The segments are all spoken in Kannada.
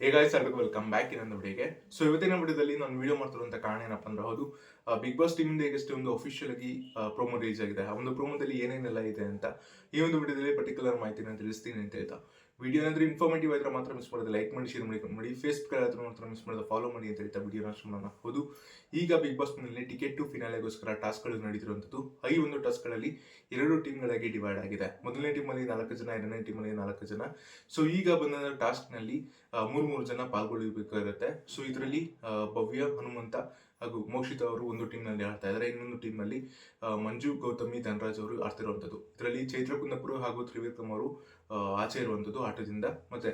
ಹೇಗಾಯ್ತು ಸರ್ಬೇಕು ವೆಲ್ಕಮ್ ಬ್ಯಾಕ್ ಇನ್ನೊಂದು ವಿಡಿಯೋಗೆ ಸೊ ಇವತ್ತಿನ ವಿಡಿಯೋದಲ್ಲಿ ನಾನು ವಿಡಿಯೋ ಮಾಡ್ತಿರುವಂತ ಕಾರಣ ಏನಪ್ಪ ಅಂದ್ರೆ ಹೌದು ಬಿಗ್ ಬಾಸ್ ಟೀಮಿಂದ ಈಗಷ್ಟೇ ಒಂದು ಅಫಿಷಿಯಲ್ ಆಗಿ ಪ್ರೋಮೋ ರಿಲೀಸ್ ಆಗಿದೆ. ಆ ಒಂದು ಪ್ರೋಮೋದಲ್ಲಿ ಏನೇನೆಲ್ಲ ಇದೆ ಅಂತ ಈ ಒಂದು ವಿಡಿಯೋದಲ್ಲಿ ಪರ್ಟಿಕ್ಯುಲರ್ ಮಾಹಿತಿನ ತಿಳಿಸ್ತೀನಿ ಅಂತ ಹೇಳ್ತಾ. ವಿಡಿಯೋ ಏನಾದ್ರೂ ಇನ್ಫಾರ್ಮೇಟಿವ್ ಆದ್ರೆ ಮಾತ್ರ ಮಿಸ್ ಮಾಡೋದು. ಲೈಕ್ ಮಾಡಿ ಶೇರ್ ಮಾಡಿ ಮಾಡಿ. ಫೇಸ್ಬುಕ್ ಆದ್ರೂ ಮಾತ್ರ ಮಿಸ್ ಮಾಡೋದು. ಫಾಲೋ ಮಾಡಿ ಅಂತ ಹೇಳ್ತಾ ವಿಡಿಯೋ ನಾಶ ಮಾಡೋಣ. ಹೌದು. ಈಗ ಬಿಗ್ ಬಾಸ್ ಟಿಕೆಟ್ ಟು ಫಿನಾಲೆಗೋಸ್ಕರ ಟಾಸ್ಕ್ಗಳು ನಡೀತಿರುವಂಥದ್ದು. ಐ ಒಂದು ಟಾಸ್ಕ್ಗಳಲ್ಲಿ ಎರಡು ಟೀಮ್ಗಳಾಗಿ ಡಿವೈಡ್ ಆಗಿದೆ. ಮೊದಲನೇ ಟೀಮಲ್ಲಿ ನಾಲ್ಕು ಜನ, ಎರಡನೇ ಟೀಮಲ್ಲಿ ನಾಲ್ಕು ಜನ. ಸೊ ಈಗ ಬಂದ ಟಾಸ್ಕ್ನಲ್ಲಿ ಮೂರು ಮೂರು ಜನ ಪಾಲ್ಗೊಳ್ಳಬೇಕಾಗುತ್ತೆ. ಸೊ ಇದರಲ್ಲಿ ಭವ್ಯ, ಹನುಮಂತ ಹಾಗೂ ಮೋಕ್ಷಿತ ಅವರು ಒಂದು ಟೀಮ್ನಲ್ಲಿ ಆಡ್ತಾ ಇದ್ದಾರೆ. ಇನ್ನೊಂದು ಟೀಮ್ನಲ್ಲಿ ಮಂಜು ಗೌತಮಿ ಧನರಾಜ್ ಅವರು ಆಡ್ತಿರುವಂಥದ್ದು. ಇದರಲ್ಲಿ ಚೈತ್ರ ಕುಂದಪುರ ಹಾಗೂ ತ್ರಿವಿಕ್ರಮ್ ಅವರು ಆಚೆ ಇರುವಂಥದ್ದು ಆಟದಿಂದ. ಮತ್ತೆ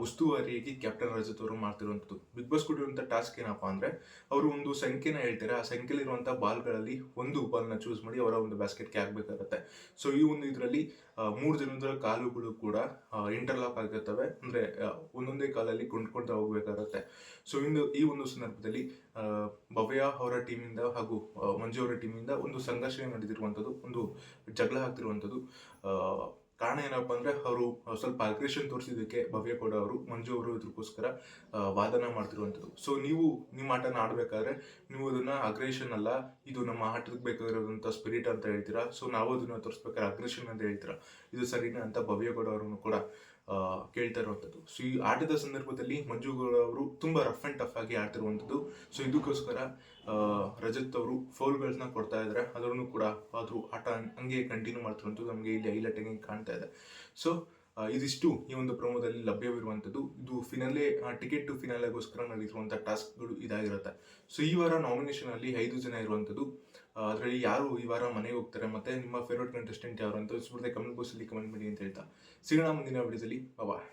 ಉಸ್ತುವಾರಿಯಾಗಿ ಕ್ಯಾಪ್ಟನ್ ರಜತ್ ಅವರು ಮಾಡ್ತಿರುವಂಥದ್ದು. ಬಿಗ್ ಬಾಸ್ ಕೊಟ್ಟಿರುವಂಥ ಟಾಸ್ಕ್ ಏನಪ್ಪಾ ಅಂದ್ರೆ, ಅವರು ಒಂದು ಸಂಖ್ಯೆನ ಹೇಳ್ತಾರೆ. ಆ ಸಂಖ್ಯೆಲಿರುವಂಥ ಬಾಲ್ಗಳಲ್ಲಿ ಒಂದು ಬಾಲ್ನ ಚೂಸ್ ಮಾಡಿ ಅವರ ಒಂದು ಬ್ಯಾಸ್ಕೆಟ್ಗೆ ಹಾಕಬೇಕಾಗತ್ತೆ. ಸೊ ಈ ಒಂದು ಇದರಲ್ಲಿ ಮೂರು ಜನದ ಕಾಲುಗಳು ಕೂಡ ಇಂಟರ್ಲಾಕ್ ಆಗಿರ್ತವೆ. ಅಂದ್ರೆ ಒಂದೊಂದೇ ಕಾಲಲ್ಲಿ ಕೊಂಡ್ಕೊಳ್ತಾ ಹೋಗ್ಬೇಕಾಗತ್ತೆ. ಸೊ ಇಂದು ಈ ಒಂದು ಸಂದರ್ಭದಲ್ಲಿ ಭವ್ಯ ಅವರ ಟೀಮಿಂದ ಹಾಗೂ ಮಂಜು ಅವರ ಟೀಮಿಂದ ಒಂದು ಸಂಘರ್ಷಣೆ ನಡೆದಿರುವಂಥದ್ದು, ಒಂದು ಜಗಳ ಆಗ್ತಿರುವಂಥದ್ದು. ಕಾರಣ ಏನಪ್ಪ ಅಂದರೆ ಅವರು ಸ್ವಲ್ಪ ಅಗ್ರೇಷನ್ ತೋರಿಸಿದ್ದಕ್ಕೆ ಭವ್ಯ ಕೂಡ ಅವರು, ಮಂಜು ಅವರು ಇದಕ್ಕೋಸ್ಕರ ವಾದನ ಮಾಡ್ತಿರುವಂಥದ್ದು. ಸೊ ನೀವು ನಿಮ್ಮ ಆಟನ ಆಡಬೇಕಾದ್ರೆ ನೀವು ಅದನ್ನ ಅಗ್ರೇಷನ್ ಅಲ್ಲ, ಇದು ನಮ್ಮ ಆಟಕ್ಕೆ ಬೇಕಾಗಿರೋದಂಥ ಸ್ಪಿರಿಟ್ ಅಂತ ಹೇಳ್ತೀರಾ? ಸೊ ನಾವು ಅದನ್ನ ತೋರಿಸ್ಬೇಕಾದ್ರೆ ಅಗ್ರೇಷನ್ ಅಂತ ಹೇಳ್ತೀರಾ? ಇದು ಸರಿನಾ ಅಂತ ಭವ್ಯ ಗೌಡ ಅವರನ್ನು ಕೂಡ ಕೇಳ್ತಾ ಇರುವಂಥದ್ದು. ಸೊ ಈ ಆಟದ ಸಂದರ್ಭದಲ್ಲಿ ಮಂಜು ಗೌಡ ಅವರು ತುಂಬಾ ರಫ್ ಅಂಡ್ ಟಫ್ ಆಗಿ ಆಡ್ತಿರುವಂಥದ್ದು ಸೊ ಇದಕ್ಕೋಸ್ಕರ ರಜತ್ ಅವರು ಫೌಲ್ಗಳನ್ನ ಕೊಡ್ತಾ ಇದ್ದಾರೆ ಅದ್ರೂ ಕೂಡ ಆದರೂ ಆಟ ಹಂಗೆ ಕಂಟಿನ್ಯೂ ಮಾಡ್ತಿರುವಂಥದ್ದು ನಮಗೆ ಇಲ್ಲಿ ಹೈಲೈಟ್ ಆಗಿ ಕಾಣ್ತಾ ಇದೆ. ಸೊ ಇದಿಷ್ಟು ಈ ಒಂದು ಪ್ರಮೋದಲ್ಲಿ ಲಭ್ಯವಿರುವಂಥದ್ದು. ಇದು ಫಿನಾಲೆ ಟಿಕೆಟ್ ಟು ಫಿನಾಲೆಗೋಸ್ಕರ ನಡೆದಿರುವಂಥ ಟಾಸ್ಕ್ಗಳು ಇದಾಗಿರುತ್ತೆ. ಸೊ ಈ ವಾರ ನಾಮಿನೇಷನಲ್ಲಿ ಐದು ಜನ ಇರುವಂಥದ್ದು. ಅದರಲ್ಲಿ ಯಾರು ಈ ವಾರ ಮನೆಗೆ ಹೋಗ್ತಾರೆ, ಮತ್ತೆ ನಿಮ್ಮ ಫೇವ್ರೇಟ್ ಕಂಟೆಸ್ಟೆಂಟ್ ಯಾರು ಅಂತ ಕಮೆಂಟ್ ಬಾಕ್ಸಲ್ಲಿ ಕಮೆಂಟ್ ಮಾಡಿ ಅಂತ ಹೇಳ್ತಾ. ಸಿಗೋಣ ಮುಂದಿನ ವಿಡಿಯೋದಲ್ಲಿ ಬಾಯ್